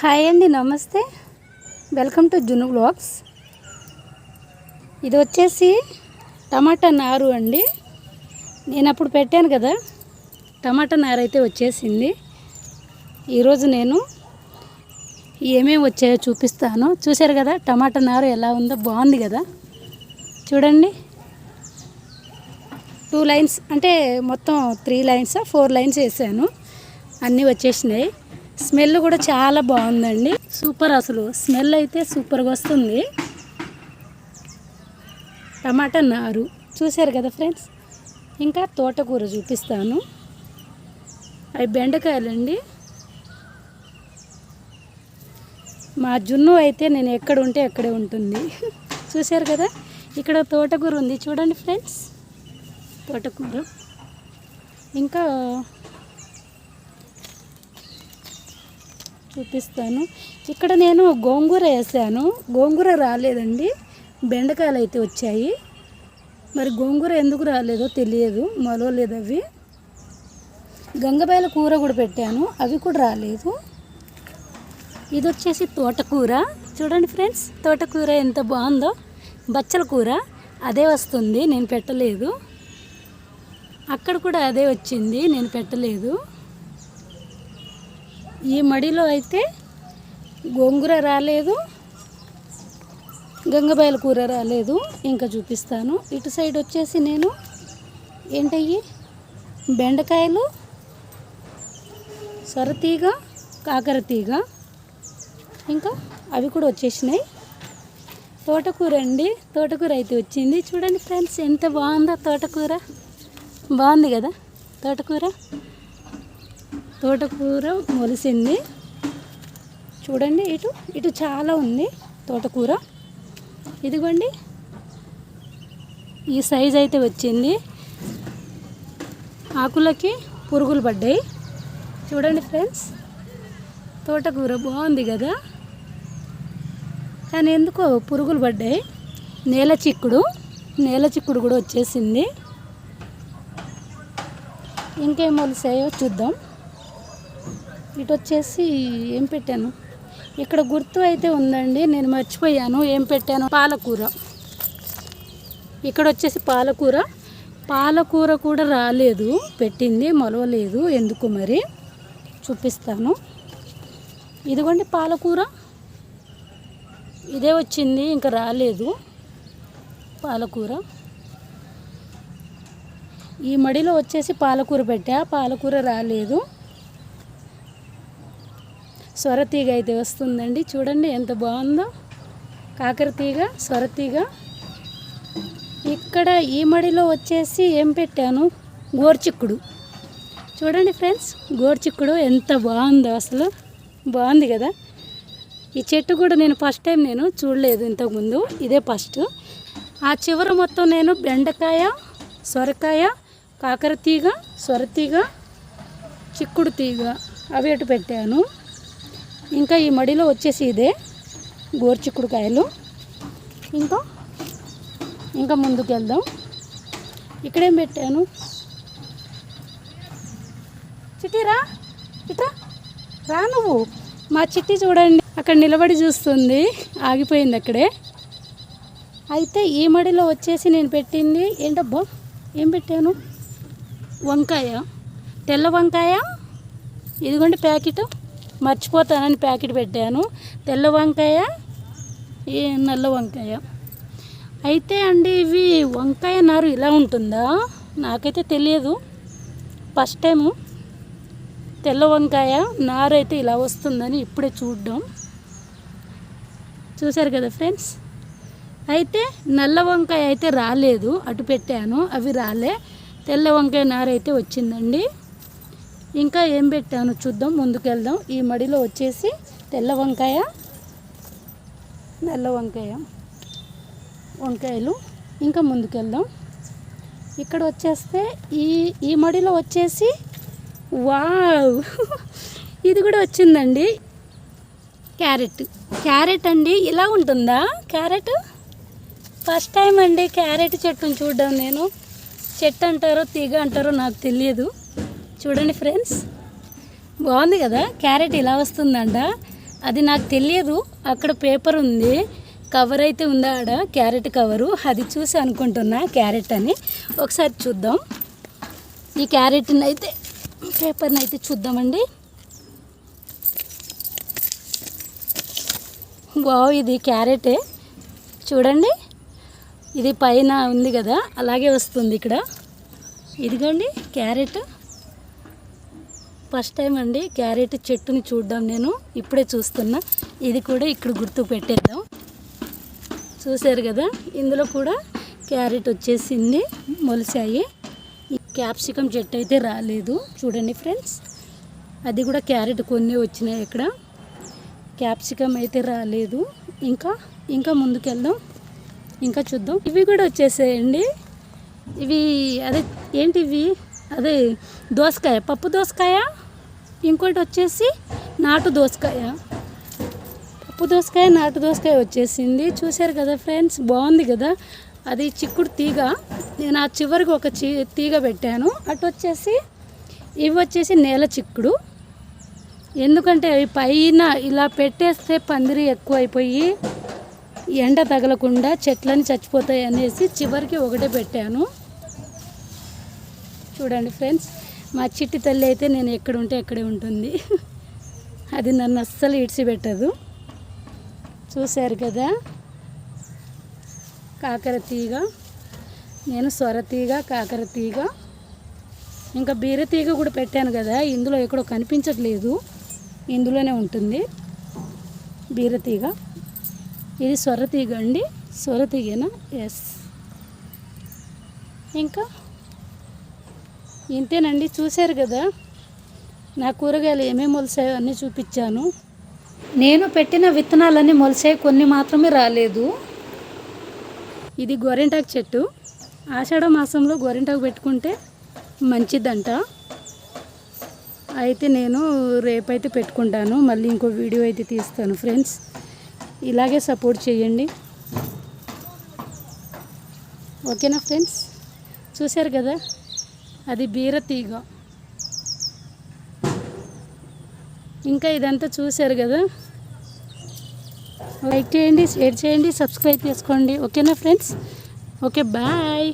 Hi అండి నమస్తే. Welcome to June blogs ఇది వచ్చేసి టమాటా నారు అండి. నేను అప్పుడు పెట్టాను కదా టమాటా నారు అయితే వచ్చేసింది. ఈరోజు నేను ఏమేమి వచ్చాయో చూపిస్తాను. చూశారు కదా టమాటా నారు ఎలా ఉందో బాగుంది కదా. చూడండి. టూ లైన్స్ అంటే మొత్తం త్రీ లైన్స్ ఫోర్ లైన్స్ వేసాను. అన్నీ వచ్చేసినాయి. స్మెల్ కూడా చాలా బాగుందండి. సూపర్ అసలు. స్మెల్ అయితే సూపర్గా వస్తుంది. టమాటా నారు. చూశారు కదా ఫ్రెండ్స్? ఇంకా తోటకూర చూపిస్తాను. అవి బెండకాయలండి. మా జున్ను అయితే నేను ఎక్కడ ఉంటే అక్కడే ఉంటుంది. చూశారు కదా? ఇక్కడ తోటకూర ఉంది. చూడండి ఫ్రెండ్స్. తోటకూర. ఇంకా చూపిస్తాను. ఇక్కడ నేను గోంగూర వేసాను. గోంగూర రాలేదండి. బెండకాయలు అయితే వచ్చాయి. మరి గోంగూర ఎందుకు రాలేదో తెలియదు. మొలవలేదు అవి. గంగబాయల కూర కూడా పెట్టాను. అవి కూడా రాలేదు. ఇది వచ్చేసి తోటకూర. చూడండి ఫ్రెండ్స్ తోటకూర ఎంత బాగుందో. బచ్చల కూర అదే వస్తుంది. నేను పెట్టలేదు. అక్కడ కూడా అదే వచ్చింది. నేను పెట్టలేదు. ఈ మడిలో అయితే గోంగూర రాలేదు గంగబాయల కూర రాలేదు. ఇంకా చూపిస్తాను. ఇటు సైడ్ వచ్చేసి నేను ఏంటయ్యి? బెండకాయలు సొరతీగ కాకరతీగ ఇంకా అవి కూడా వచ్చేసినాయి. తోటకూర అండి. తోటకూర అయితే వచ్చింది. చూడండి ఫ్రెండ్స్ ఎంత బాగుందో తోటకూర. బాగుంది కదా తోటకూర? తోటకూర మొలిసింది చూడండి ఇటు ఇటు చాలా ఉంది తోటకూర. ఇదిగోండి. ఈ సైజ్ అయితే వచ్చింది. ఆకులకి పురుగులు పడ్డాయి. చూడండి ఫ్రెండ్స్ తోటకూర బాగుంది కదా? కానీ ఎందుకో పురుగులు పడ్డాయి. నేల చిక్కుడు నేల చిక్కుడు కూడా వచ్చేసింది. ఇంకేం మొలిసాయో చూద్దాం. ఇటు వచ్చేసి ఏం పెట్టాను? ఇక్కడ గుర్తు అయితే ఉందండి నేను మర్చిపోయాను ఏం పెట్టాను? పాలకూర. ఇక్కడ వచ్చేసి పాలకూర. పాలకూర కూడా రాలేదు పెట్టింది మొలవలేదు ఎందుకు మరి? చూపిస్తాను. ఇదిగోండి పాలకూర. ఇదే వచ్చింది ఇంకా రాలేదు పాలకూర. ఈ మడిలో వచ్చేసి పాలకూర పెట్టా పాలకూర రాలేదు. స్వరతీగ అయితే వస్తుందండి. చూడండి ఎంత బాగుందో. కాకరతీగ స్వరతీగ ఇక్కడ ఈ మడిలో వచ్చేసి ఏం పెట్టాను? గోర్చిక్కుడు. చూడండి ఫ్రెండ్స్ గోర్చిక్కుడు ఎంత బాగుందో అసలు. బాగుంది కదా. ఈ చెట్టు కూడా నేను ఫస్ట్ టైం నేను చూడలేదు ఇంతకుముందు. ఇదే ఫస్ట్. ఆ చివర మొత్తం నేను బెండకాయ సొరకాయ కాకరతీగ సొరతీగ చిక్కుడు తీగ. అవి అటు పెట్టాను. ఇంకా ఈ మడిలో వచ్చేసి ఇదే గోర్చిక్కుడుకాయలు ఇంకా? ఇంకా ముందుకు వెళ్దాం ఇక్కడేం పెట్టాను? చిట్టిరా ఇట్రా రా నువ్వు. మా చిట్టి చూడండి అక్కడ నిలబడి చూస్తుంది. ఆగిపోయింది అక్కడే. అయితే ఈ మడిలో వచ్చేసి నేను పెట్టింది ఏంటబ్బా? ఏం పెట్టాను? వంకాయ. తెల్ల వంకాయ? ఇదిగోండి ప్యాకెట్. మర్చిపోతానని ప్యాకెట్ పెట్టాను. తెల్ల వంకాయ ఈ నల్ల వంకాయ. అయితే అండి ఇవి వంకాయ నారు ఇలా ఉంటుందా? నాకైతే తెలియదు. ఫస్ట్ టైము తెల్ల వంకాయ నారు అయితే ఇలా వస్తుందని ఇప్పుడే చూడడం. చూశారు కదా ఫ్రెండ్స్? అయితే నల్ల వంకాయ అయితే రాలేదు. అటు పెట్టాను అవి రాలే. తెల్ల వంకాయ నారు అయితే వచ్చిందండి. ఇంకా ఏం పెట్టాను చూద్దాం ముందుకెళ్దాం. ఈ మడిలో వచ్చేసి తెల్ల వంకాయ నల్ల వంకాయ వంకాయలు. ఇంకా ముందుకెళ్దాం. ఇక్కడ వచ్చేస్తే ఈ ఈ మడిలో వచ్చేసి వావ్! ఇది కూడా వచ్చిందండి. క్యారెట్. క్యారెట్ అండి ఇలా ఉంటుందా? క్యారెట్? ఫస్ట్ టైం అండి క్యారెట్ చెట్టును చూడడం నేను. చెట్టు అంటారో తీగ అంటారో నాకు తెలియదు. చూడండి ఫ్రెండ్స్. బాగుంది కదా? క్యారెట్ ఇలా వస్తుందంట. అది నాకు తెలియదు. అక్కడ పేపర్ ఉంది. కవర్ అయితే ఉందా ఆడ? Carrot cover. అది చూసి అనుకుంటున్నా క్యారెట్ అని. ఒకసారి చూద్దాం. ఈ క్యారెట్ని అయితే పేపర్ని అయితే చూద్దామండి. వావ్ ఇది క్యారెటే. చూడండి. ఇది పైన ఉంది కదా? అలాగే వస్తుంది ఇక్కడ. ఇదిగోండి క్యారెట్. ఫస్ట్ టైం అండి క్యారెట్ చెట్టుని చూడడం నేను. ఇప్పుడే చూస్తున్నా. ఇది కూడా ఇక్కడ గుర్తు పెట్టేద్దాం. చూశారు కదా? ఇందులో కూడా క్యారెట్ వచ్చేసింది మొలిసాయి ఈ క్యాప్సికం చెట్టు అయితే రాలేదు. చూడండి ఫ్రెండ్స్. అది కూడా క్యారెట్ కొన్ని వచ్చినాయి ఇక్కడ. క్యాప్సికం అయితే రాలేదు. ఇంకా ఇంకా ముందుకెళ్దాం. ఇంకా చూద్దాం. ఇవి కూడా వచ్చేసాయండి. ఇవి అదే ఏంటి ఇవి అదే దోసకాయ పప్పు దోసకాయ? ఇంకోటి వచ్చేసి నాటు దోసకాయ. పప్పు దోసకాయ నాటు దోసకాయ వచ్చేసింది. చూశారు కదా ఫ్రెండ్స్ బాగుంది కదా? అది చిక్కుడు తీగ. నేను ఆ చివరికి ఒక చి తీగ పెట్టాను. అటు వచ్చేసి ఇవి వచ్చేసి నేల చిక్కుడు. ఎందుకంటే అవి పైన ఇలా పెట్టేస్తే పందిరి ఎక్కువ అయిపోయి ఎండ తగలకుండా చెట్లని చచ్చిపోతాయి అనేసి చివరికి ఒకటే పెట్టాను. చూడండి ఫ్రెండ్స్ మా చిట్టి తల్లి అయితే నేను ఎక్కడ ఉంటే అక్కడే ఉంటుంది. అది నన్ను అస్సలు ఇడిచిపెట్టదు. చూశారు కదా? కాకర తీగ. నేను సొర తీగ కాకర తీగ. ఇంకా బీర తీగ కూడా పెట్టాను కదా ఇందులో ఎక్కడో కనిపించట్లేదు. ఇందులోనే ఉంటుంది బీర తీగ. ఇది సొర తీగ అండి. సొర తీగేనా? ఎస్ ఇంకా? ఇంతేనండి చూశారు కదా? నా కూరగాయలు ఏమేమి మొలిసాయో అన్నీ చూపించాను. నేను పెట్టిన విత్తనాలన్నీ మొలిసాయి కొన్ని మాత్రమే రాలేదు. ఇది గోరింటాకు చెట్టు. ఆషాఢ మాసంలో గోరింటాకు పెట్టుకుంటే మంచిదంట. అయితే నేను రేపైతే పెట్టుకుంటాను. మళ్ళీ ఇంకో వీడియో అయితే తీస్తాను ఫ్రెండ్స్. ఇలాగే సపోర్ట్ చేయండి. ఓకేనా ఫ్రెండ్స్? చూశారు కదా? అది బీర తీగ. ఇంకా ఇదంతా చూశారు కదా? లైక్ చేయండి షేర్ చేయండి సబ్స్క్రైబ్ చేసుకోండి. ఓకేనా ఫ్రెండ్స్? Okay bye.